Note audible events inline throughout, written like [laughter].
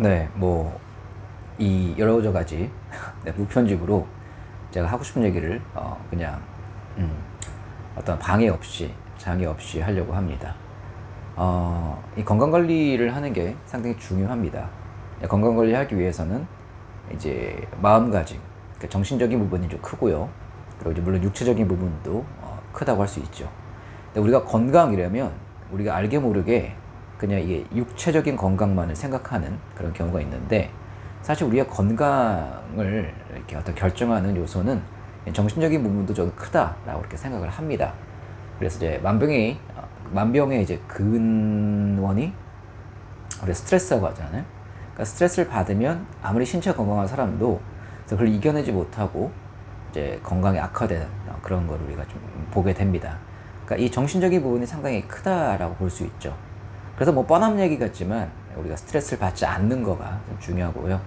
네, 뭐, 이 여러 가지 [laughs] 네, 무편집으로 제가 하고 싶은 얘기를 어, 그냥 음, 어떤 방해 없이 장애 없이 하려고 합니다. 어, 이 건강 관리를 하는 게 상당히 중요합니다. 네, 건강 관리하기 위해서는 이제 마음가짐, 그러니까 정신적인 부분이 좀 크고요. 그리고 이제 물론 육체적인 부분도 어, 크다고 할 수 있죠. 근데 우리가 건강이라면 우리가 알게 모르게 그냥 이게 육체적인 건강만을 생각하는 그런 경우가 있는데 사실 우리가 건강을 이렇게 어떤 결정하는 요소는 정신적인 부분도 좀 크다라고 이렇게 생각을 합니다. 그래서 이제 만병의 어, 만병의 이제 근원이 우리 스트레스라고 하잖아요. 그러니까 스트레스를 받으면 아무리 신체 건강한 사람도 그걸 이겨내지 못하고 이제 건강이 악화되는 그런 걸 우리가 좀 보게 됩니다. 그러니까 이 정신적인 부분이 상당히 크다라고 볼 수 있죠. 그래서 뭐 뻔한 얘기 같지만 우리가 스트레스를 받지 않는 거가 좀 중요하고요.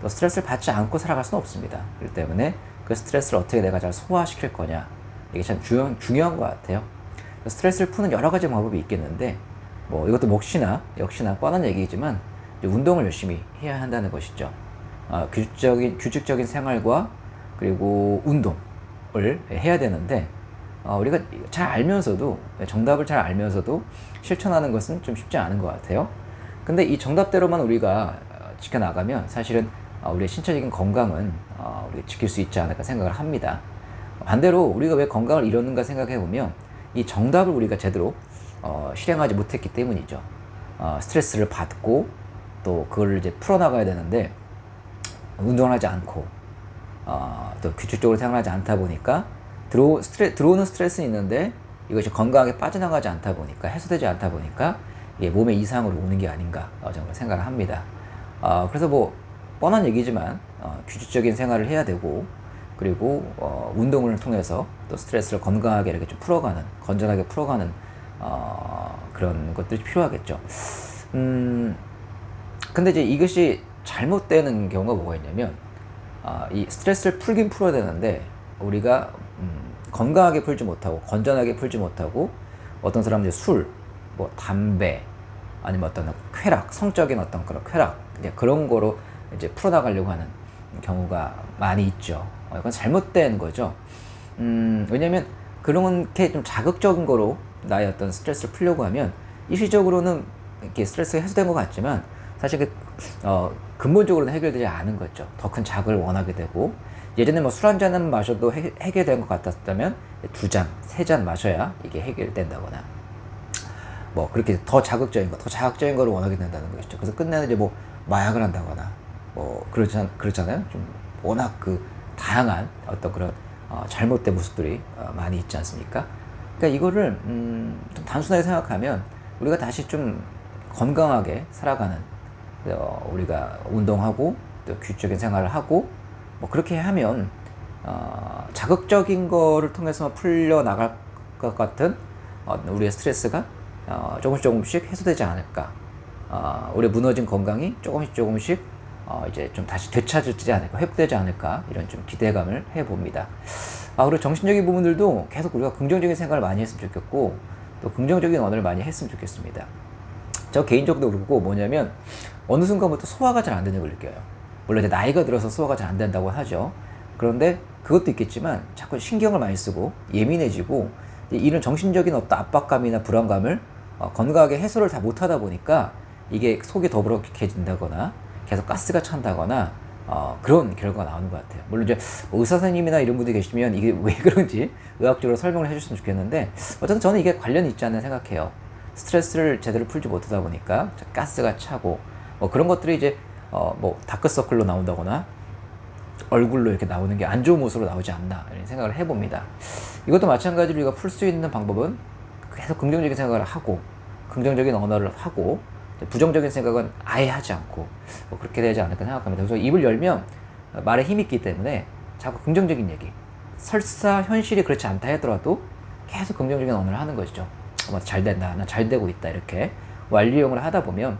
또 스트레스를 받지 않고 살아갈 수는 없습니다. 그렇기 때문에 그 스트레스를 어떻게 내가 잘 소화시킬 거냐 이게 참 중요, 중요한 것 같아요. 스트레스를 푸는 여러 가지 방법이 있겠는데 뭐 이것도 몫이나 역시나 뻔한 얘기지만 운동을 열심히 해야 한다는 것이죠. 아, 규칙적인 규칙적인 생활과 그리고 운동을 해야 되는데 어, 우리가 잘 알면서도 정답을 잘 알면서도 실천하는 것은 좀 쉽지 않은 것 같아요. 근데 이 정답대로만 우리가 어, 지켜나가면 사실은 어, 우리의 신체적인 건강은 어, 우리가 지킬 수 있지 않을까 생각을 합니다. 반대로 우리가 왜 건강을 잃었는가 생각해 보면 이 정답을 우리가 제대로 어, 실행하지 못했기 때문이죠. 어, 스트레스를 받고 또 그걸 이제 풀어나가야 되는데 운동을 하지 않고 어, 또 규칙적으로 생활하지 않다 보니까 들어 스트레, 들어오는 스트레스는 있는데 이것이 건강하게 빠져나가지 않다 보니까 해소되지 않다 보니까 이게 몸에 이상으로 오는 게 아닌가 어, 정말 생각을 합니다. 어, 그래서 뭐 뻔한 얘기지만 어, 규칙적인 생활을 해야 되고 그리고 어, 운동을 통해서 또 스트레스를 건강하게 이렇게 좀 풀어가는 건전하게 풀어가는 어, 그런 것들이 필요하겠죠. 음, 근데 이제 이것이 잘못되는 경우가 뭐가 있냐면 아, 이 스트레스를 풀긴 풀어야 되는데 우리가 음, 건강하게 풀지 못하고 건전하게 풀지 못하고 어떤 사람들이 술, 뭐 담배, 아니면 어떤 쾌락, 성적인 어떤 그런 쾌락, 그런 거로 이제 풀어나가려고 하는 경우가 많이 있죠. 어, 이건 잘못된 거죠. 음, 왜냐면 그렇게 좀 자극적인 거로 나의 어떤 스트레스를 풀려고 하면 일시적으로는 이렇게 스트레스가 해소된 것 같지만 사실 그, 어, 근본적으로는 해결되지 않은 거죠. 더 큰 자극을 원하게 되고 예전에 뭐 술 한 잔은 마셔도 해, 해결된 것 같았다면 두 잔, 세 잔 마셔야 이게 해결된다거나 뭐 그렇게 더 자극적인 거, 더 자극적인 거를 원하게 된다는 것이죠. 그래서 끝내는 이제 뭐 마약을 한다거나 뭐 그렇잖 그렇잖아요. 좀 워낙 그 다양한 어떤 그런 어, 잘못된 모습들이 어, 많이 있지 않습니까? 그러니까 이거를 음, 좀 단순하게 생각하면 우리가 다시 좀 건강하게 살아가는 어, 우리가 운동하고 또 규칙적인 생활을 하고 뭐 그렇게 하면 어, 자극적인 거를 통해서 풀려 나갈 것 같은 어, 우리의 스트레스가 어, 조금씩 조금씩 해소되지 않을까. 어, 우리 무너진 건강이 조금씩 조금씩 어, 이제 좀 다시 되찾을지 않을까, 회복되지 않을까 이런 좀 기대감을 해봅니다. 아, 그리고 정신적인 부분들도 계속 우리가 긍정적인 생각을 많이 했으면 좋겠고 또 긍정적인 언어를 많이 했으면 좋겠습니다. 저 개인적으로 그렇고 뭐냐면 어느 순간부터 소화가 잘 안 되는 걸 느껴요. 물론 이제 나이가 들어서 소화가 잘 안 된다고 하죠. 그런데 그것도 있겠지만 자꾸 신경을 많이 쓰고 예민해지고 이런 정신적인 어떤 압박감이나 불안감을 어, 건강하게 해소를 다 못하다 보니까 이게 속이 더부룩해진다거나 계속 가스가 찬다거나 어, 그런 결과가 나오는 것 같아요. 물론 이제 뭐 의사 선생님이나 이런 분들이 계시면 이게 [laughs] 왜 그런지 의학적으로 설명을 해주셨으면 좋겠는데 어쨌든 저는 이게 관련이 있지 않나 생각해요. 스트레스를 제대로 풀지 못하다 보니까 가스가 차고 뭐 그런 것들이 이제 어, 뭐 다크서클로 나온다거나 얼굴로 이렇게 나오는 게 안 좋은 모습으로 나오지 않나 이런 생각을 해봅니다. 이것도 마찬가지로 우리가 풀 수 있는 방법은 계속 긍정적인 생각을 하고 긍정적인 언어를 하고 부정적인 생각은 아예 하지 않고 뭐 그렇게 되지 않을까 생각합니다. 그래서 입을 열면 말에 힘이 있기 때문에 자꾸 긍정적인 얘기 설사 현실이 그렇지 않다 하더라도 계속 긍정적인 언어를 하는 것이죠. 뭐잘 된다, 나 잘 되고 있다 이렇게 완료형을 하다 보면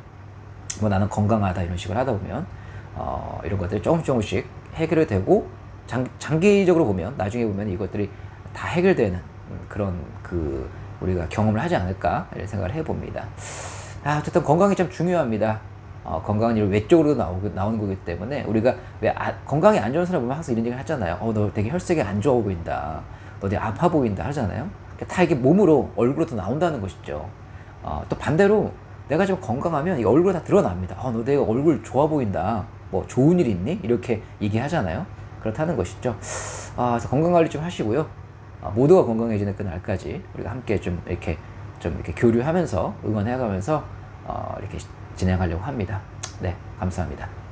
뭐 나는 건강하다 이런 식으로 하다 보면 어, 이런 것들이 조금씩 조금씩 해결이 되고 장, 장기적으로 보면 나중에 보면 이것들이 다 해결되는 그런 그 우리가 경험을 하지 않을까 이런 생각을 해봅니다. 아, 어쨌든 건강이 참 중요합니다. 어, 건강한 이런 외적으로 나오고, 나오는 거기 때문에 우리가 왜 아, 건강이 안 좋은 사람 보면 항상 이런 얘기 하잖아요. 어, 너 되게 혈색이 안 좋아 보인다. 너 되게 아파 보인다 하잖아요. 다 이게 몸으로 얼굴로 도 나온다는 것이죠. 어, 또 반대로 내가 좀 건강하면 이 얼굴에 다 드러납니다. 어, 너 되게 얼굴 좋아 보인다. 뭐 좋은 일 있니? 이렇게 얘기하잖아요. 그렇다는 것이죠. 아, 그래서 건강 관리 좀 하시고요. 아, 모두가 건강해지는 그날까지 우리가 함께 좀 이렇게 좀 이렇게 교류하면서 응원해가면서 어, 이렇게 진행하려고 합니다. 네, 감사합니다.